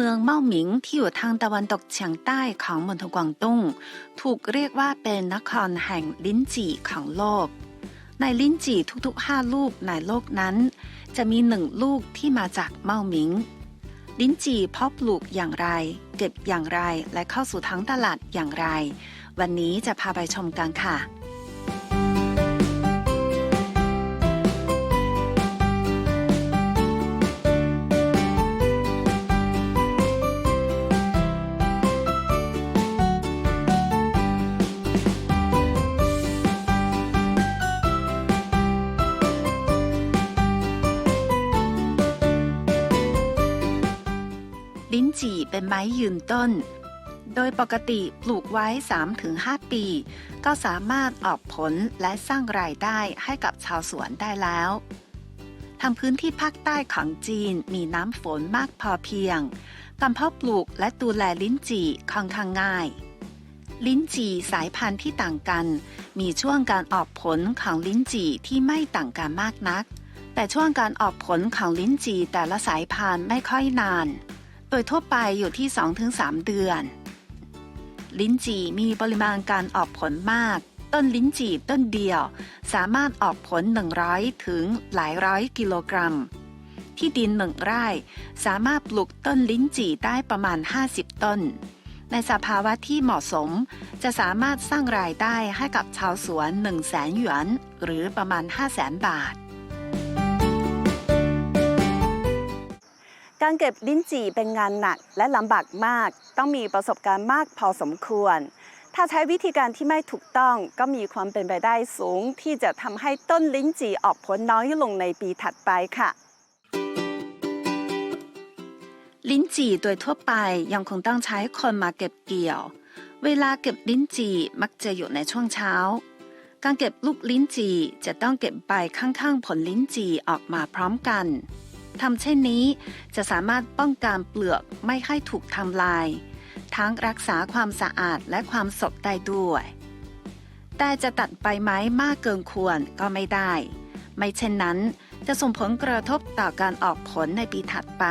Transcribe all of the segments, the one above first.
เมืองเม่าหมิงที่อยู่ทางตะวันตกเฉียงใต้ของมณฑลกวางตุ้ง ถูกเรียกว่าเป็นนครแห่งลิ้นจี่ของโลก ในลิ้นจี่ทุกๆ5ลูกในโลกนั้น จะมีหนึ่งลูกที่มาจากเม่าหมิง ลิ้นจี่เพาะปลูกอย่างไร เก็บอย่างไรและเข้าสู่ทั้งตลาดอย่างไร วันนี้จะพาไปชมกันค่ะ จี่เป็นไม้ยืนต้น โดยปกติปลูกไว้ 3-5 ปี ก็สามารถออกผลและสร้างรายได้ให้กับชาวสวนได้แล้วทางพื้นที่ภาคใต้ของจีนมีน้ำฝนมากพอเพียงการเพาะปลูกและดูแลลิ้นจี่ค่อนข้างง่าย ลิ้นจี่สายพันธุ์ที่ต่างกัน มีช่วงการออกผลของลิ้นจี่ที่ไม่ต่างกันมากนัก แต่ช่วงการออกผลของลิ้นจี่แต่ละสายพันธุ์ไม่ค่อยนาน โดยทั่วไปอยู่ที่ 2-3 เดือน ลิ้นจี่มีปริมาณการออกผลมาก ต้นลิ้นจี่ต้นเดียว สามารถออกผล 100 ถึงหลายร้อยกิโลกรัม ที่ดินหนึ่งไร่ สามารถปลูกต้นลิ้นจี่ได้ประมาณ 50 ต้น ในสภาวะที่เหมาะสม จะสามารถสร้างรายได้ให้กับชาวสวน 1 0 0 0 0แสนหยวน หรือประมาณ 5 0 0แสนบาท การเก็บลิ้นจี่เป็นงานหนักและลำบากมาก ต้องมีประสบการณ์มากพอสมควร ถ้าใช้วิธีการที่ไม่ถูกต้องก็มีความเป็นไปได้สูง ที่จะทำให้ต้นลิ้นจี่ออกผลน้อยลงในปีถัดไปค่ะ ลิ้นจี่โดยทั่วไปยังคงต้องใช้คนมาเก็บเกี่ยว เวลาเก็บลิ้นจี่มักจะอยู่ในช่วงเช้า การเก็บลูกลิ้นจี่จะต้องเก็บใบข้างๆ ผลลิ้นจี่ออกมาพร้อมกัน ทำเช่นนี้ จะสามารถป้องกันเปลือกไม่ให้ถูกทำลาย ทั้งรักษาความสะอาดและความสดได้ด้วย แต่จะตัดใบไม้มากเกินควรก็ไม่ได้ ไม่เช่นนั้นจะส่งผลกระทบต่อการออกผลในปีถัดไป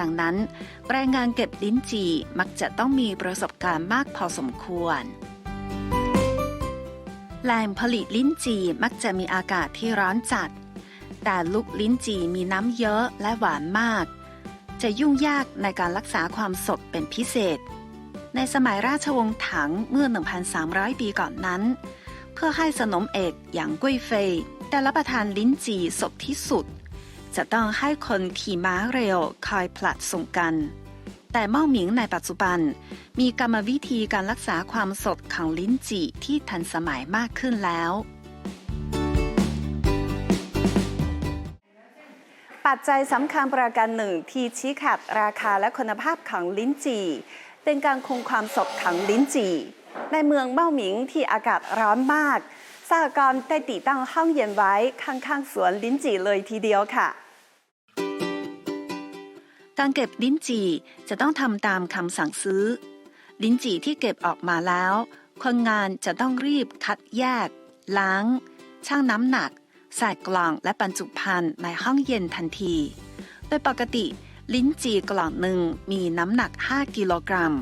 ดังนั้นแรงงานเก็บลิ้นจี่มักจะต้องมีประสบการณ์มากพอสมควรแหล่งผลิตลิ้นจี่มักจะมีอากาศที่ร้อนจัด แต่ลูกลิ้นจี่มีน้ำเยอะและหวานมาก จะยุ่งยากในการรักษาความสดเป็นพิเศษ ในสมัยราชวงศ์ถังเมื่อ 1,300 ปีก่อนนั้น เพื่อให้สนมเอกอย่างกุ้ยเฟยแต่รับประทานลิ้นจี่สดที่สุด จะต้องให้คนขี่ม้าเร็วคอยผลัดส่งกัน แต่เม่าหมิงในปัจจุบัน มีกรรมวิธีการรักษาความสดของลิ้นจี่ที่ทันสมัยมากขึ้นแล้ว ปัจจัยสำคัญประการหนึ่งที่ชี้ขาดราคาและคุณภาพของลิ้นจี่ เป็นการคงความสดของลิ้นจี่ ในเมืองเม่าหมิงที่อากาศร้อนมากสหกรณ์ได้ติดตั้งห้องเย็นไว้ข้างๆสวนลิ้นจี่เลยทีเดียวค่ะ การเก็บลิ้นจี่จะต้องทำตามคำสั่งซื้อ ลิ้นจี่ที่เก็บออกมาแล้ว คนงานจะต้องรีบคัดแยก ล้าง ชั่งน้ำหนัก ใส่กล่องและบรรจุภัณฑ์ในห้องเย็นทันที โดยปกติลิ้นจี่กล่องหนึ่งมีน้ำหนัก 5 กิโลกรัม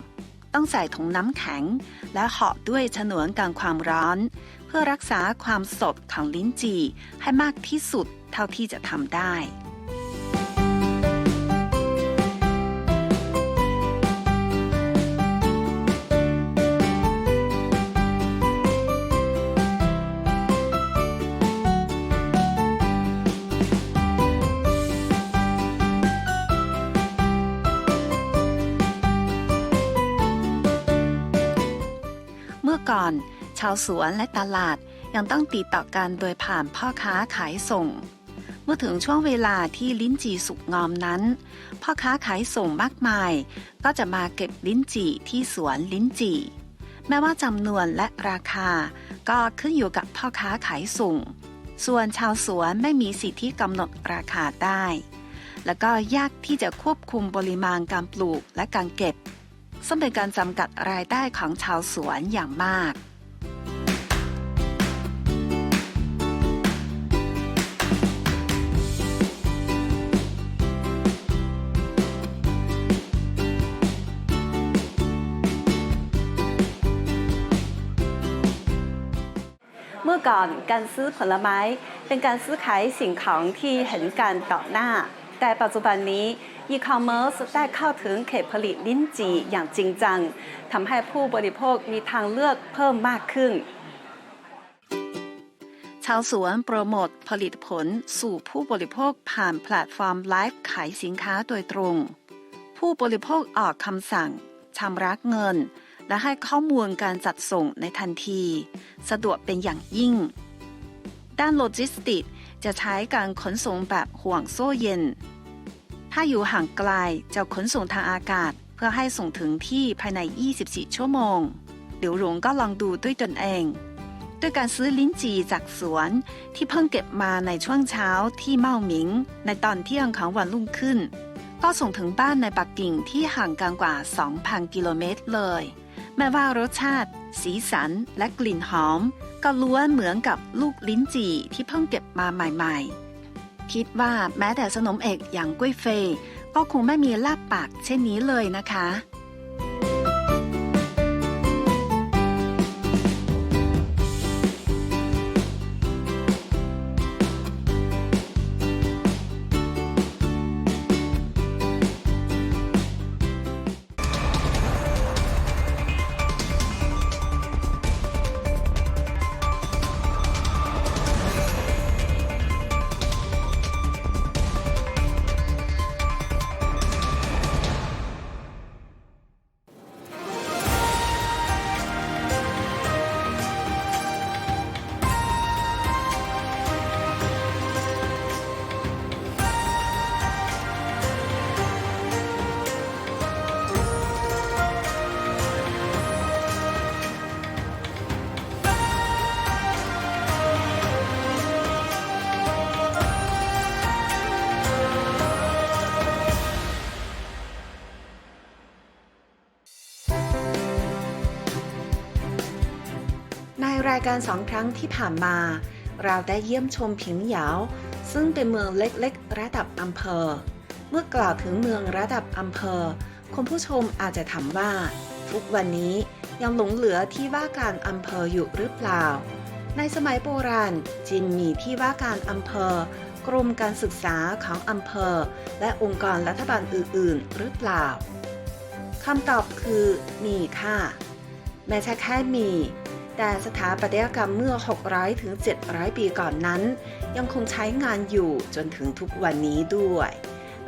ต้องใส่ถุงน้ำแข็ง และห่อด้วยฉนวนกันความร้อน เพื่อรักษาความสดของลิ้นจี่ให้มากที่สุดเท่าที่จะทำได้ ชาวสวนและตลาดยังต้องติดต่อกันโดยผ่านพ่อค้าขายส่ง เมื่อถึงช่วงเวลาที่ลิ้นจี่สุกงอมนั้น พ่อค้าขายส่งมากมาย ก็จะมาเก็บลิ้นจี่ที่สวนลิ้นจี่ แม้ว่าจำนวนและราคา ก็ขึ้นอยู่กับพ่อค้าขายส่ง ส่วนชาวสวนไม่มีสิทธิกำหนดราคาได้ แล้วก็ยากที่จะควบคุมปริมาณการปลูกและการเก็บซึ่งเป็นการจำกัดรายได้ของชาวสวนอย่างมาก ก่อนการซื้อผลไม้ เป็นการซื้อขายสิ่งของที่เห็นกันต่อหน้า แต่ปัจจุบันนี้อีคอมเมิร์ซได้เข้าถึงเขตผลิตลิ้นจี่อย่างจริงจังทำให้ผู้บริโภคมีทางเลือกเพิ่มมากขึ้น ชาวสวนโปรโมทผลิตผลสู่ผู้บริโภคผ่านแพลตฟอร์มไลฟ์ขายสินค้าโดยตรง ผู้บริโภคออกคำสั่งชำระเงิน และให้ข้อมูลการจัดส่งในทันที สะดวกเป็นอย่างยิ่ง ด้านโลจิสติกส์จะใช้การขนส่งแบบห่วงโซ่เย็น ถ้าอยู่ห่างไกลจะขนส่งทางอากาศ เพื่อให้ส่งถึงที่ภายใน 24 ชั่วโมง เดี๋ยวหลวงก็ลองดูด้วยตนเองด้วยการซื้อลิ้นจี่จากสวนที่เพิ่งเก็บมาในช่วงเช้าที่เมาหมิง ในตอนเที่ยงของวันรุ่งขึ้น ก็ส่งถึงบ้านในปักกิ่งที่ห่างกันกว่า 2,000 กิโลเมตรเลย แม้ว่ารสชาติ สีสันและกลิ่นหอม ก็ล้วนเหมือนกับลูกลิ้นจี่ที่เพิ่งเก็บมาใหม่ๆ คิดว่าแม้แต่สนมเอกอย่างกุ้ยเฟยก็คงไม่มีลาบปากเช่นนี้เลยนะคะายการสองครั้งที่ผ่านมา เราได้เยี่ยมชมผิงหยาซึ่งเป็นเมืองเล็กๆ ระดับอำเภอ เมื่อกล่าวถึงเมืองระดับอำเภอ คุณผู้ชมอาจจะถามว่า ทุกวันนี้ยังหลงเหลือที่ว่าการอำเภออยู่หรือเปล่า ในสมัยโบราณจีนมีที่ว่าการอำเภอ กรมการศึกษาของอำเภอ และองค์กรรัฐบาลอื่นๆ หรือเปล่าคำตอบคือมีค่ะแม้ใช่แค่มี แต่สถาปัตยกรรมเมื่อ 600 ถึง 700 ปีก่อนนั้น ยังคงใช้งานอยู่จนถึงทุกวันนี้ด้วย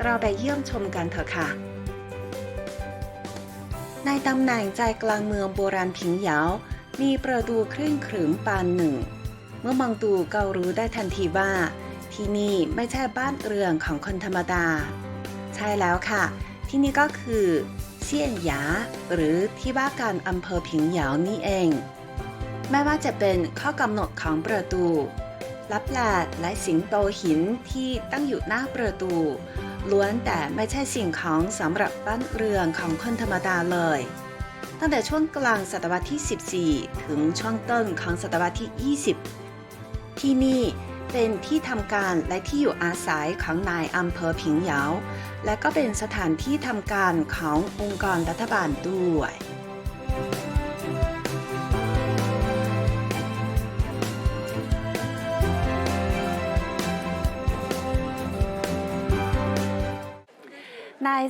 เราไปเยี่ยมชมกันเถอะค่ะ ในตำแหน่งใจกลางเมืองโบราณผิงเหยา มีประตูเคร่งขรึมปานหนึ่ง เมื่อมองดูก็รู้ได้ทันทีว่า ที่นี่ไม่ใช่บ้านเรือนของคนธรรมดา ใช่แล้วค่ะ ที่นี่ก็คือเซียนหยาหรือที่ว่าการอำเภอผิงเหยานี่เอง แม้ว่าจะเป็นข้อกำหนดของประตู ลับแลและสิงโตหินที่ตั้งอยู่หน้าประตู ล้วนแต่ไม่ใช่สิ่งของสำหรับบ้านเรือนของคนธรรมดาเลย ตั้งแต่ช่วงกลางศตวรรษที่ 14 ถึงช่วงต้นของศตวรรษที่ 20 ที่นี่เป็นที่ทำการและที่อยู่อาศัยของนายอำเภอผิงเหยา และก็เป็นสถานที่ทำการขององค์กรรัฐบาลด้วย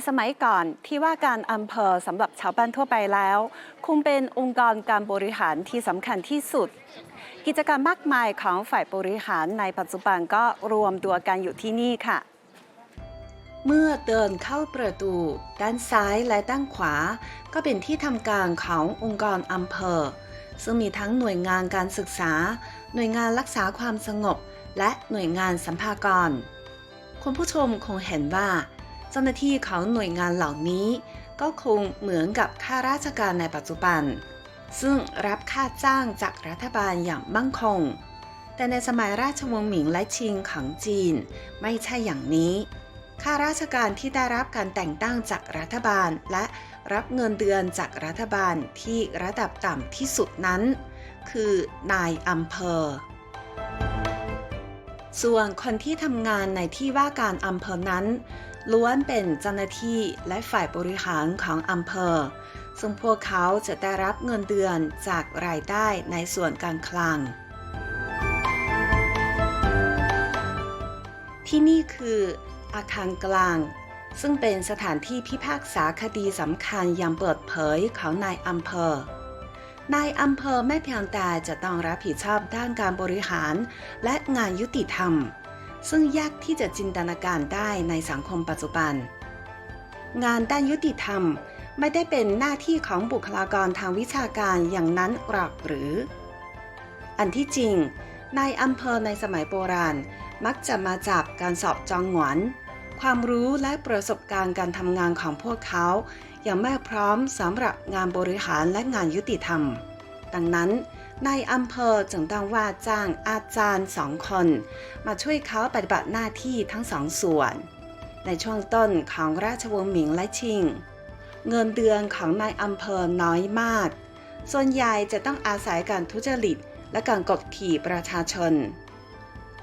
สมัยก่อนที่ว่าการอำเภอสำหรับชาวบ้านทั่วไปแล้ว คงเป็นองค์กรการบริหารที่สำคัญที่สุด กิจกรรมมากมายของฝ่ายบริหารในปัจจุบันก็รวมตัวกันอยู่ที่นี่ค่ะ เมื่อเดินเข้าประตู ด้านซ้ายและด้านขวา ก็เป็นที่ทำการขององค์กรอำเภอ ซึ่งมีทั้งหน่วยงานการศึกษา หน่วยงานรักษาความสงบ และหน่วยงานสัมภากรคุณผู้ชมคงเห็นว่า เจ้าหน้าที่ของหน่วยงานเหล่านี้ ก็คงเหมือนกับข้าราชการในปัจจุบัน ซึ่งรับค่าจ้างจากรัฐบาลอย่างมั่งคง แต่ในสมัยราชวงศ์หมิงและชิงของจีนไม่ใช่อย่างนี้ข้าราชการที่ได้รับการแต่งตั้งจากรัฐบาล และรับเงินเดือนจากรัฐบาลที่ระดับต่ำที่สุดนั้น คือนายอำเภอ ส่วนคนที่ทำงานในที่ว่าการอำเภอนั้น ล้วนเป็นเจ้าหน้าที่และฝ่ายบริหารของอำเภอ ซึ่งพวกเขาจะได้รับเงินเดือนจากรายได้ในส่วนการคลัง ที่นี่คืออาคารกลาง ซึ่งเป็นสถานที่พิพากษาคดีสำคัญอย่างเปิดเผยของนายอำเภอนายอำเภอไม่เพียงแต่จะต้องรับผิดชอบด้านการบริหารและงานยุติธรรม ซึ่งยากที่จะจินตนาการได้ในสังคมปัจจุบัน งานด้านยุติธรรมไม่ได้เป็นหน้าที่ของบุคลากรทางวิชาการอย่างนั้นหรอกหรือ อันที่จริงนายอำเภอในสมัยโบราณมักจะมาจากการสอบจองหวนความรู้และประสบการณ์การทำงานของพวกเขายังไม่พร้อมสำหรับงานบริหารและงานยุติธรรม ดังนั้น นายอำเภอจึงต้องว่าจ้างอาจารย์สองคน มาช่วยเขาปฏิบัติหน้าที่ทั้งสองส่วน ในช่วงต้นของราชวงศ์หมิงและชิง เงินเดือนของนายอำเภอน้อยมาก ส่วนใหญ่จะต้องอาศัยการทุจริตและการกดขี่ประชาชน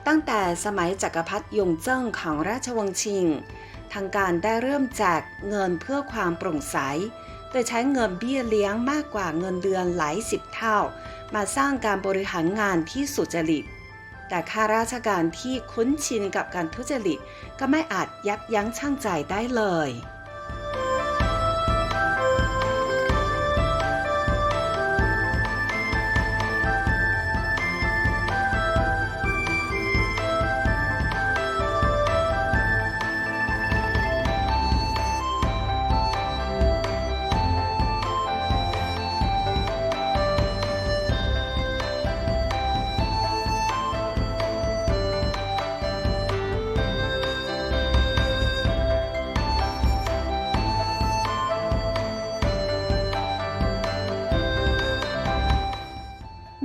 ตั้งแต่สมัยจักรพรรดิยงเจิ้งของราชวงศ์ชิง ทางการได้เริ่มแจกเงินเพื่อความโปร่งใส โดยใช้เงินเบี้ยเลี้ยงมากกว่าเงินเดือนหลายสิบเท่า มาสร้างการบริหารงานที่สุจริต แต่ข้าราชการที่คุ้นชินกับการทุจริตก็ไม่อาจยับยั้งชั่งใจได้เลย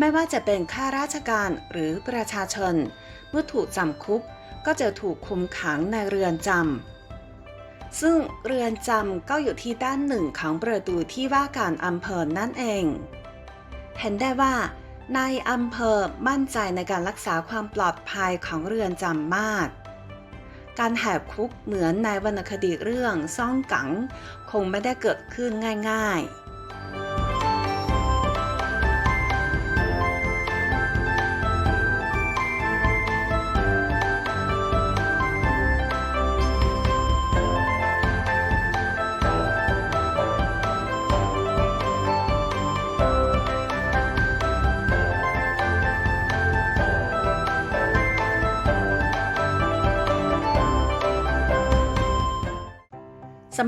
ไม่ว่าจะเป็นข้าราชการหรือประชาชน เมื่อถูกจำคุกก็จะถูกคุมขังในเรือนจำ ซึ่งเรือนจำก็อยู่ที่ด้านหนึ่งของประตูที่ว่าการอำเภอนั่นเอง เห็นได้ว่านายอำเภอมั่นใจในการรักษาความปลอดภัยของเรือนจำมาก การแหกคุกเหมือนในวรรณคดีเรื่องซ่องกัง คงไม่ได้เกิดขึ้นง่าย ๆ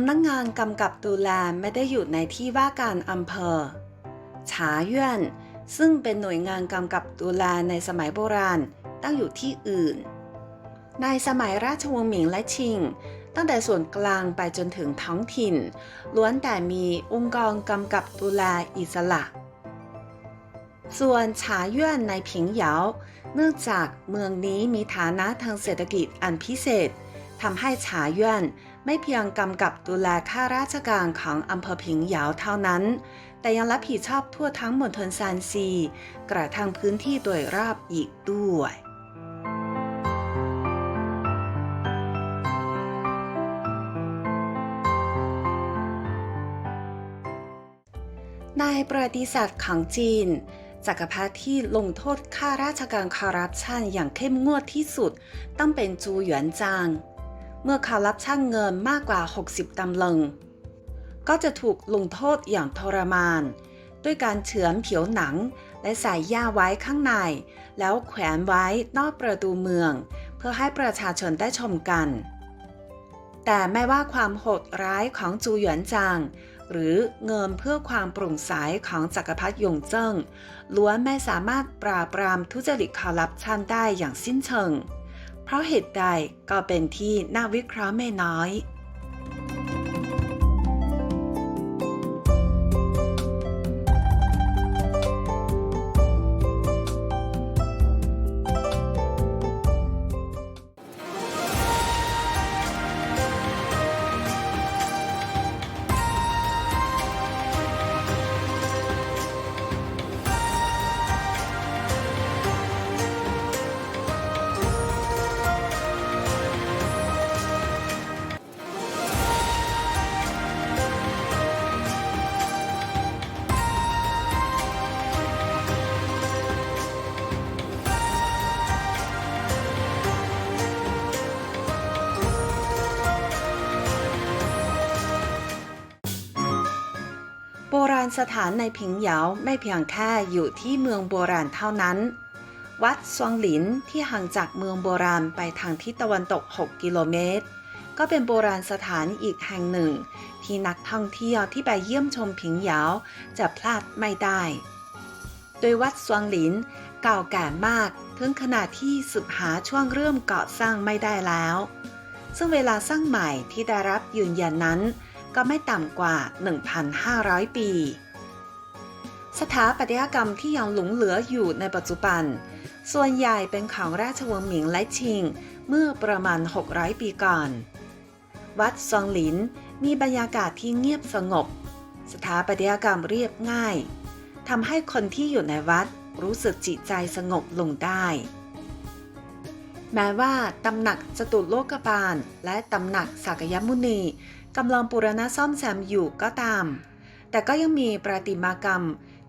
ำนักงงานกำกับดูแลไม่ได้อยู่ในที่ว่าการอำเภอฉาเย่นซึ่งเป็นหน่วยงานกำกับดูแลในสมัยโบราณตั้งอยู่ที่อื่น ในสมัยราชวงศ์หมิงและชิง ตั้งแต่ส่วนกลางไปจนถึงท้องถิ่น ล้วนแต่มีองค์กรกำกับดูแลอิสระ ส่วนฉาเย่นในผิงเหยาเนื่องจากเมืองนี้มีฐานะทางเศรษฐกิจอันพิเศษทำให้ฉาเย่น ไม่เพียงกำกับดูแลข้าราชการของอำเภอผิงหยาวเท่านั้น แต่ยังรับผิดชอบทั่วทั้งมณฑลซานซี กระทั่งพื้นที่โดยรอบอีกด้วยในประวัติศาสตร์ของจีนจักรพรรดิที่ลงโทษข้าราชการคอร์รัปชันอย่างเข้มงวดที่สุด ต้องเป็นจูหยวนจาง เมื่อคอร์รัปชันเงินมากกว่า 60ตำลึง ก็จะถูกลงโทษอย่างทรมาน ด้วยการเฉือนผิวหนังและใส่ย่าไว้ข้างใน แล้วแขวนไว้นอกประตูเมือง เพื่อให้ประชาชนได้ชมกัน แต่ไม่ว่าความโหดร้ายของจูหยวนจางหรือเงินเพื่อความโปร่งใสของจักรพรรดิยงเจิ้งล้วนไม่สามารถปราบปรามทุจริตคอร์รัปชันได้อย่างสิ้นเชิง เพราะเหตุใดก็เป็นที่น่าวิเคราะห์ไม่น้อย สถานในผิงเหยาไม่เพียงแค่อยู่ที่เมืองโบราณเท่านั้น วัดซวงหลินที่ห่างจากเมืองโบราณไปทางทิศตะวันตก 6 กิโลเมตร ก็เป็นโบราณสถานอีกแห่งหนึ่ง ที่นักท่องเที่ยวที่ไปเยี่ยมชมผิงเหยาจะพลาดไม่ได้ โดยวัดซวงหลินเก่าแก่มากถึงขนาดที่สืบหาช่วงเริ่มก่อสร้างไม่ได้แล้ว ซึ่งเวลาสร้างใหม่ที่ได้รับยืนยันนั้นก็ไม่ต่ำกว่า 1,500 ปี สถาปัตยกรรมที่ยังหลงเหลืออยู่ในปัจจุบัน ส่วนใหญ่เป็นของราชวงศ์หมิงและชิง เมื่อประมาณ 600 ปีก่อน วัดซองหลินมีบรรยากาศที่เงียบสงบ สถาปัตยกรรมเรียบง่ายทำให้คนที่อยู่ในวัดรู้สึกจิตใจสงบลงได้ แม้ว่าตำหนักจตุโลกบาล และตำหนักสักยมุนีกำลังปูรณะซ่อมแซมอยู่ก็ตาม แต่ก็ยังมีประติมากรรม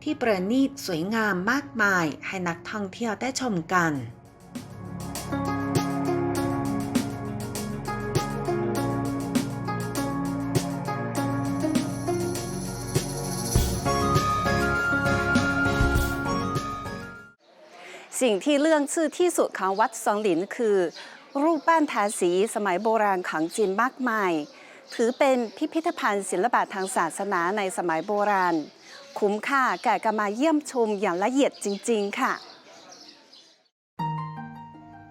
ที่ประณีตสวยงามมากมายให้นักท่องเที่ยวได้ชมกันสิ่งที่เรื่องชื่อที่สุดของวัดซองหลินคือ รูปปั้นทาสีสมัยโบราณของจีนมากมาย ถือเป็นพิพิธภัณฑ์ศิลปะทางศาสนาในสมัยโบราณ คุ้มค่าแก่การมาเยี่ยมชมอย่างละเอียดจริง ๆ ค่ะ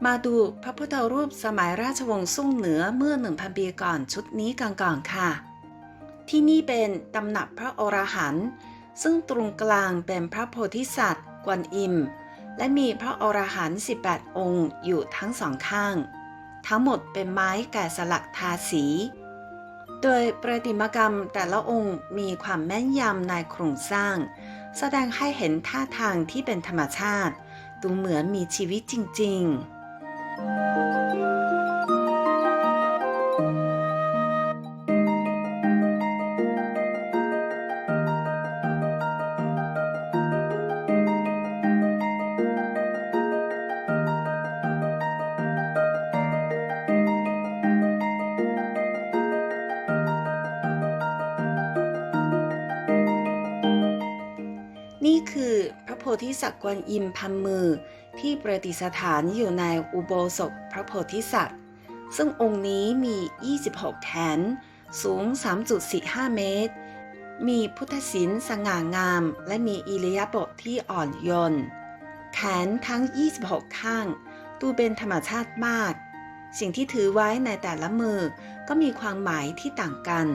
มาดูพระพุทธรูปสมัยราชวงศ์ซุ่งเหนือเมื่อ1,000ปีก่อนชุดนี้กันก่อนค่ะ ที่นี่เป็นตำหนักพระอรหันต์ซึ่งตรงกลางเป็นพระโพธิสัตว์ กวนอิม และมีพระอรหันต์18 องค์อยู่ทั้งสองข้าง ทั้งหมดเป็นไม้แกะสลักทาสี โดยประติมากรรมแต่ละองค์มีความแม่นยำในโครงสร้าง แสดงให้เห็นท่าทางที่เป็นธรรมชาติ ดูเหมือนมีชีวิตจริง ๆ สัตว์กวนอิมพันมือ ที่ประดิษฐานอยู่ในอุโบสถพระโพธิสัตว์ ซึ่งองค์นี้มี 26 แขน สูง 3.45 เมตร มีพุทธศิลป์สง่างาม และมีอิริยาบถที่อ่อนโยน แขนทั้ง 26 ข้าง ดูเป็นธรรมชาติมาก สิ่งที่ถือไว้ในแต่ละมือก็มีความหมายที่ต่างกัน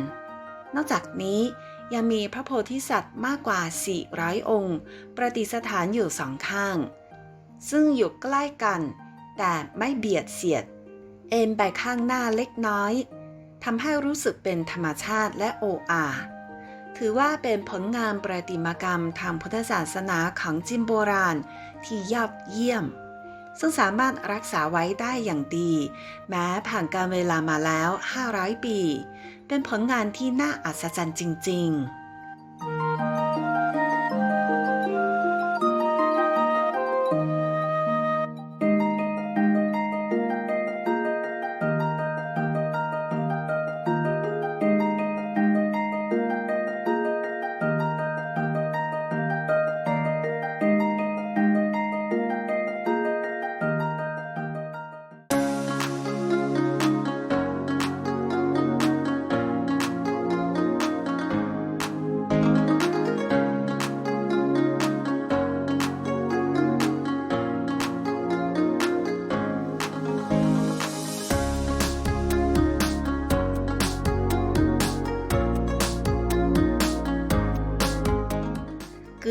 นอกจากนี้ ยังมีพระโพธิสัตว์มากกว่า 400 องค์ ประดิษฐานอยู่สองข้าง ซึ่งอยู่ใกล้กัน แต่ไม่เบียดเสียด เอ็นไปข้างหน้าเล็กน้อยทำให้รู้สึกเป็นธรรมชาติและโออาถือว่าเป็นผลงานประติมากรรมทางพุทธศาสนาของจีนโบราณที่ยอดเยี่ยม ซึ่งสามารถรักษาไว้ได้อย่างดี แม้ผ่านการเวลามาแล้ว 500 ปี เป็นผลงานที่น่าอัศจรรย์จริง ๆ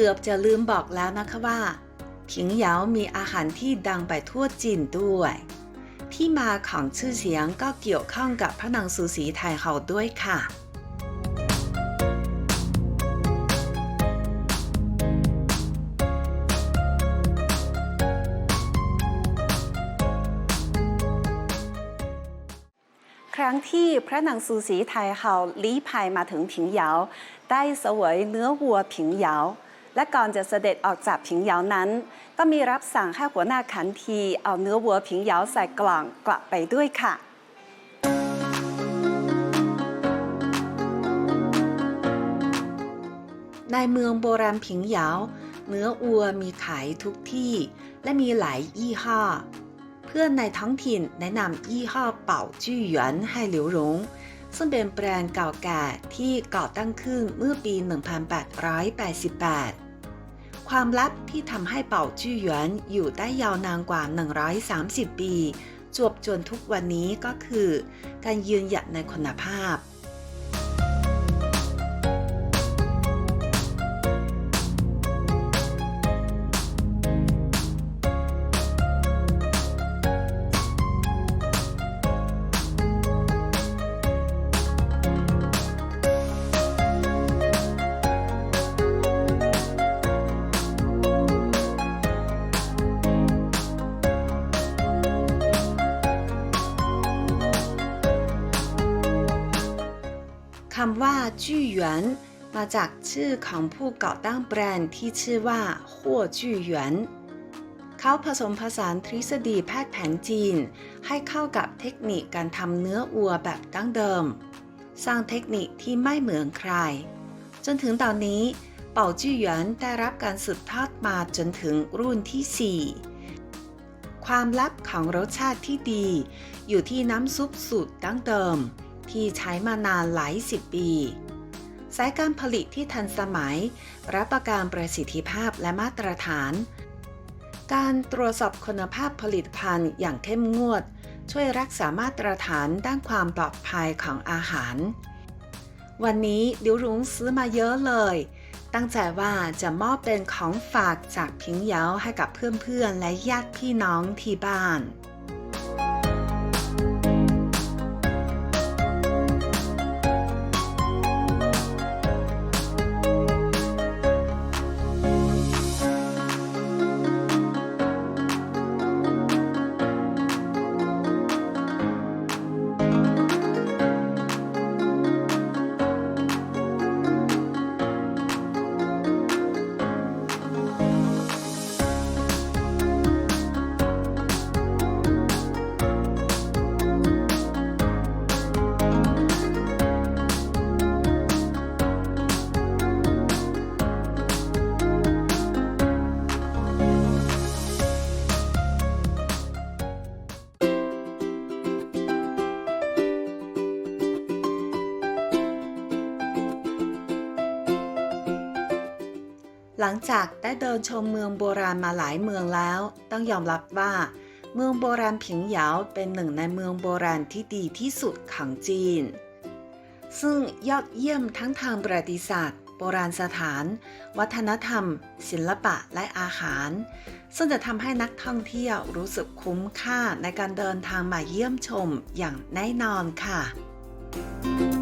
ือบจะลืมบอกแล้วนะคะว่าผิงเหยามีอาหารที่ดังไปทั่วจีนด้วย ที่มาของชื่อเสียงก็เกี่ยวข้องกับพระนางซูสีไทยเฮาด้วยค่ะ ครั้งที่พระนางซูสีไทยเฮาลี้ภัยมาถึงผิงเหยาได้เสวยเนื้อวัวผิงเหยา และก่อนจะเสด็จออกจากผิงเหยานั้น ก็มีรับสั่งให้หัวหน้าขันทีเอาเนื้อวัวผิงเหยาใส่กล่องกลับไปด้วยค่ะในเมืองโบราณผิงเหยา เนื้ออัวมีขายทุกที่ และมีหลายยี่ห้อ เพื่อนในท้องถิ่นแนะนำยี่ห้อเป่าจื้อหยวนให้หลิวหลงซึ่งเป็นแบรนด์เก่าแก่ที่ก่อตั้งขึ้นเมื่อปี 1888 ความลับที่ทำให้เป่าจื้อหยวนอยู่ได้ยาวนานกว่า 130 ปี จวบจนทุกวันนี้ก็คือ การยืนหยัดในคุณภาพ จื้อหยวนมาจากชื่อของผู้ก่อตั้งแบรนด์ที่ชื่อว่าหัวจื้อหยวนเขาผสมผสานทฤษฎีแพทย์แผนจีน ให้เข้ากับเทคนิคการทำเนื้อวัวแบบดั้งเดิม สร้างเทคนิคที่ไม่เหมือนใคร จนถึงตอนนี้ เป่าจื้อหยวนได้รับการสืบทอดมาจนถึงรุ่นที่ 4 ความลับของรสชาติที่ดี อยู่ที่น้ำซุปสูตรดั้งเดิม ที่ใช้มานานหลายสิบปี สายการผลิตที่ทันสมัย รับประกันประสิทธิภาพและมาตรฐาน การตรวจสอบคุณภาพผลิตภัณฑ์อย่างเข้มงวด ช่วยรักษามาตรฐานด้านความปลอดภัยของอาหาร วันนี้ดิวรุ้งซื้อมาเยอะเลย ตั้งใจว่าจะมอบเป็นของฝากจากพิงเหยาให้กับเพื่อนๆและญาติพี่น้องที่บ้าน จากได้เดินชมเมืองโบราณมาหลายเมืองแล้ว ต้องยอมรับว่า เมืองโบราณผิงเหยาเป็นหนึ่งในเมืองโบราณที่ดีที่สุดของจีน ซึ่งยอดเยี่ยมทั้งทางประวัติศาสตร์ โบราณสถาน วัฒนธรรม ศิลปะและอาหาร ซึ่งจะทำให้นักท่องเที่ยวรู้สึกคุ้มค่าในการเดินทางมาเยี่ยมชมอย่างแน่นอนค่ะ